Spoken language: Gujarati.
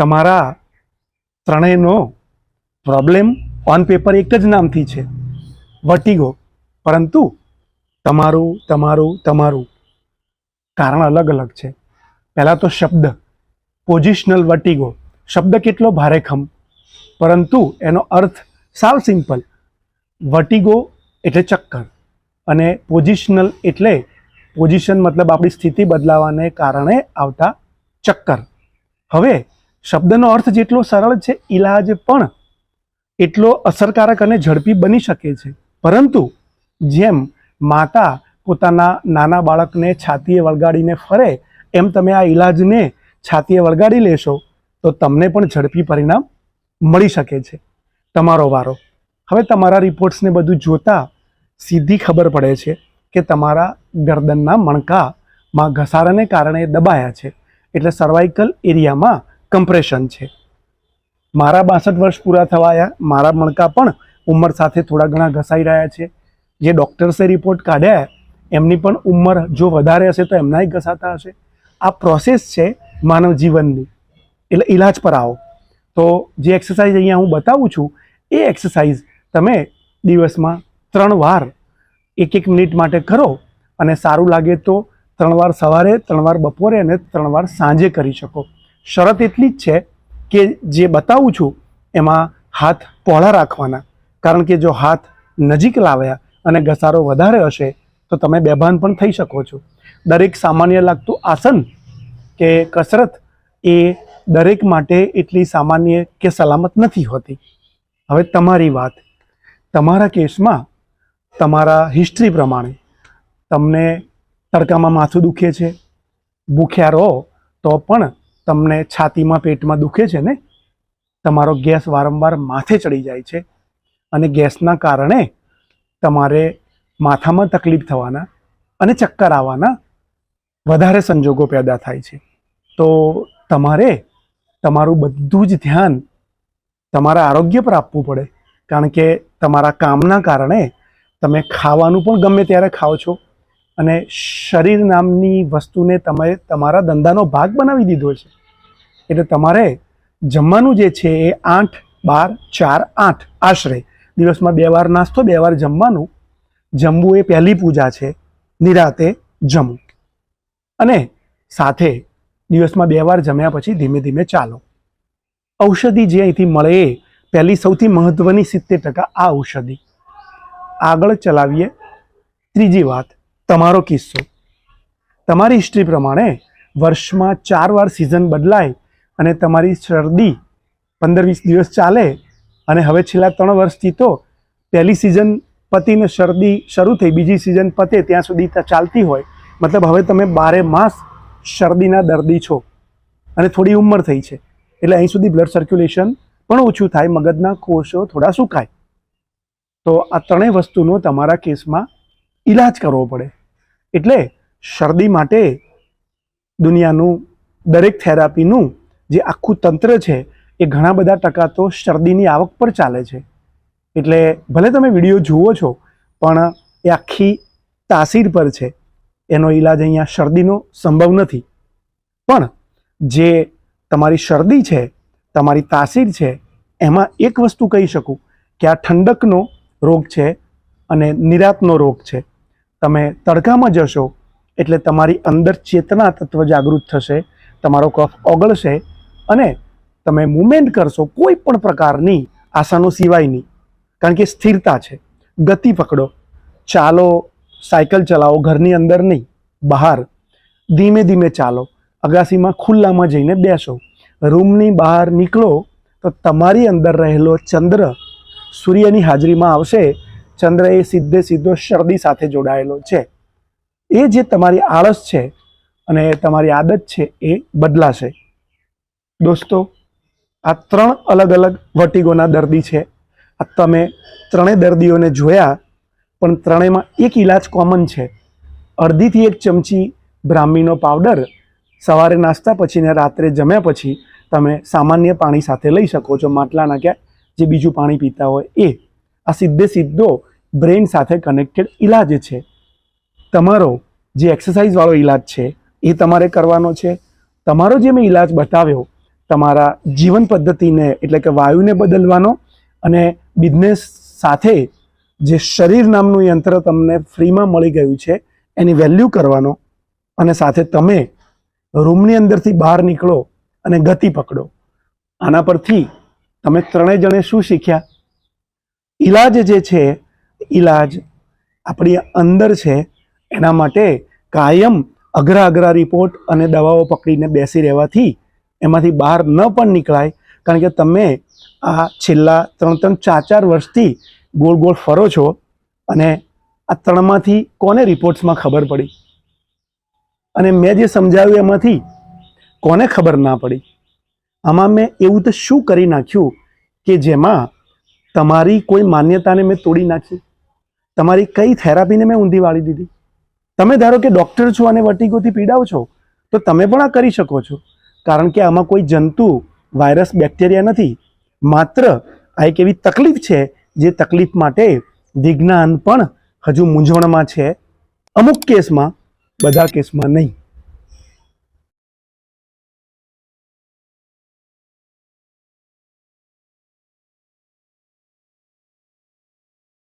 તમારા ત્રણેયનો પ્રોબ્લેમ ઓન પેપર એક જ નામથી છે. વટીગો પરંતુ તમારું તમારું તમારું કારણ અલગ અલગ છે. પહેલાં તો શબ્દ પોઝિશનલ વટીગો શબ્દ કેટલો ભારેખમ પરંતુ એનો અર્થ સાવ સિમ્પલ વટીગો એટલે ચક્કર. અને પોઝિશનલ એટલે પોઝિશન મતલબ આપણી સ્થિતિ બદલાવાને કારણે આવતા ચક્કર. હવે શબ્દનો અર્થ જેટલો સરળ છે, ઈલાજ પણ એટલો અસરકારક અને ઝડપી બની શકે છે. પરંતુ જેમ માતા પોતાના નાના બાળકને છાતીએ વળગાડીને ફરે, એમ તમે આ ઈલાજને છાતીએ વળગાડી લેશો, તો તમને પણ ઝડપી પરિણામ મળી શકે છે. તમારો વારો. હવે તમારા રિપોર્ટ્સને બધું જોતા સીધી ખબર પડે છે કે તમારા ગરદનના મણકામાં ઘસારાને કારણે દબાયા છે. એટલે સર્વાઇકલ એરિયામાં કમ્પ્રેશન છે. મારા બાસઠ વર્ષ પૂરા થવાયા, મારા મણકા પણ ઉંમર સાથે થોડા ઘણા ઘસાઈ રહ્યા છે. જે ડૉક્ટર્સે રિપોર્ટ કાઢ્યા, એમની પણ ઉંમર જો વધારે હશે તો એમનાય ઘસાતા હશે. આ પ્રોસેસ છે માનવ જીવનની. એટલે ઈલાજ પર આવો. તો જે એક્સરસાઇઝ અહીંયા હું બતાવું છું, એ એક્સરસાઇઝ તમે દિવસમાં ત્રણ વાર, એક એક મિનિટ માટે કરો અને સારું લાગે તો ત્રણ વાર સવારે, ત્રણ વાર બપોરે અને ત્રણ વાર સાંજે કરી શકો. શરત એટલી જ છે કે જે બતાવું છું, એમાં હાથ પહોળા રાખવાના. કારણ કે જો હાથ નજીક લાવ્યા અને ઘસારો વધારે હશે, તો તમે બેભાન પણ થઈ શકો છો. દરેક સામાન્ય લાગતું આસન કે કસરત એ દરેક માટે એટલી સામાન્ય કે સલામત નથી હોતી. હવે તમારી વાત, તમારા કેસમાં, તમારા હિસ્ટ્રી પ્રમાણે, તમને તડકામાં માથું દુખે છે, ભૂખ્યા રહો, તો પણ તમને છાતીમાં, પેટમાં દુખે છે ને, તમારો ગેસ વારંવાર માથે ચડી જાય છે અને ગેસના કારણે તમારે માથામાં તકલીફ થવાના અને ચક્કર આવવાના વધારે સંજોગો પેદા થાય છે. તો તમારે તમારું બધું જ ધ્યાન તમારા આરોગ્ય પર આપવું પડે. કારણ કે તમારા કામના કારણે તમે ખાવાનું પણ ગમે ત્યારે ખાઓ છો. અને શરીર નામની વસ્તુને તમે તમારા ધંધાનો ભાગ બનાવી દીધો છે. એટલે તમારે જમવાનું જે છે એ આઠ, બાર, ચાર, આઠ આશરે. દિવસમાં બે વાર નાસ્તો, બે વાર જમવાનું. જમવું એ પહેલી પૂજા છે. નિરાતે જમવું. અને સાથે દિવસમાં બે વાર જમ્યા પછી ધીમે ધીમે ચાલો. ઔષધિ જે અહીંથી મળે એ પહેલી સૌથી મહત્વની સિત્તેર ટકા આ ઔષધિ. આગળ ચલાવીએ. ત્રીજી વાત તમારો કિસ્સો. તમારી હિસ્ટ્રી પ્રમાણે વર્ષમાં ચાર વાર સિઝન બદલાય અને તમારી શરદી પંદર વીસ દિવસ ચાલે અને હવે છેલ્લા ત્રણ વર્ષથી તો પહેલી સિઝન પતીને શરદી શરૂ થઈ, બીજી સિઝન પતે ત્યાં સુધી ચાલતી હોય. મતલબ હવે તમે બારે માસ શરદીના દર્દી છો અને થોડી ઉંમર થઈ છે. એટલે અહીં સુધી બ્લડ સર્ક્યુલેશન પણ ઓછું થાય, મગજના કોષો થોડા સુકાય. તો આ ત્રણેય વસ્તુનો તમારા કેસમાં ઈલાજ કરવો પડે. એટલે શરદી માટે દુનિયાનું દરેક થેરાપીનું જે આખું તંત્ર છે, એ ઘણા બધા ટકા તો શરદીની આવક પર ચાલે છે. એટલે ભલે તમે વીડિયો જુઓ છો, પણ એ આખી તાસીર પર છે. એનો ઈલાજ અહીંયા શરદીનો સંભવ નથી. પણ જે તમારી શરદી છે, તમારી તાસીર છે, એમાં એક વસ્તુ કહી શકું કે આ ઠંડકનો રોગ છે અને નિરાતનો રોગ છે. તમે તડકામાં જશો એટલે તમારી અંદર ચેતના તત્વ જાગૃત થશે, તમારો કફ ઓગળશે અને તમે મુવમેન્ટ કરશો કોઈ પણ પ્રકારની આસાનો સિવાયની કારણ કે સ્થિરતા છે. ગતિ પકડો. ચાલો સાયકલ ચલાવો ઘરની અંદર નહીં. બહાર. ધીમે ધીમે ચાલો. અગાસીમાં ખુલ્લામાં જઈને બેસો. રૂમની બહાર નીકળો તો તમારી અંદર રહેલો ચંદ્ર સૂર્યની હાજરીમાં આવશે ચંદ્ર એ સીધે સીધો શરદી સાથે જોડાયેલો છે. એ જે તમારી આળસ છે અને તમારી આદત છે એ બદલાશે. દોસ્તો, આ ત્રણ અલગ અલગ વટીગોના દર્દી છે. આ તમે ત્રણેય દર્દીઓને જોયા, પણ ત્રણેયમાં એક ઈલાજ કોમન છે. અડધીથી એક ચમચી બ્રાહ્મીનો પાવડર સવારે નાસ્તા પછી ને રાત્રે જમ્યા પછી તમે સામાન્ય પાણી સાથે લઈ શકો છો. માટલાના કે જે બીજું પાણી પીતા હોય એ. આ સીધે સીધો બ્રેઇન સાથે કનેક્ટેડ ઈલાજ છે. તમારો જે એક્સરસાઇઝવાળો ઈલાજ છે, એ તમારે કરવાનો છે. તમારો જે મેં ઈલાજ બતાવ્યો, તમારા જીવન પદ્ધતિને એટલે કે વાયુને બદલવાનો અને બિઝનેસ સાથે જે શરીર નામનું યંત્ર તમને ફ્રીમાં મળી ગયું છે, એની વેલ્યુ કરવાનો અને સાથે તમે રૂમની અંદરથી બહાર નીકળો અને ગતિ પકડો. આના પરથી તમે ત્રણેય જણે શું શીખ્યા? ઈલાજ જે છે ઈલાજ આપણી અંદર છે, એના માટે કાયમ અઘરા અઘરા રિપોર્ટ અને દવાઓ પકડીને બેસી રહેવાથી એમાંથી બહાર ન પણ નીકળાય. કારણ કે તમે આ છેલ્લા ત્રણ ત્રણ, ચાર ચાર વર્ષથી ગોળ ગોળ ફરો છો અને આ ત્રણમાંથી કોને રિપોર્ટ્સમાં ખબર પડી? અને મેં જે સમજાવ્યું એમાંથી કોને ખબર ના પડી? આમાં મેં એવું તો શું કરી નાખ્યું કે જેમાં તમારી કોઈ માન્યતાને મેં તોડી નાખી? તમારી કઈ થેરાપીને મેં ઊંધી વાળી દીધી? તમે ધારો કે ડૉક્ટર છો અને વર્ટિગોથી પીડાવ છો, તો તમે પણ આ કરી શકો છો. કારણ કે આમાં કોઈ જંતુ, વાયરસ, બેક્ટેરિયા નથી. માત્ર આ એક એવી તકલીફ છે, જે તકલીફ માટે વિજ્ઞાન પણ હજુ મૂંઝવણમાં છે. અમુક કેસમાં, બધા કેસમાં નહીં.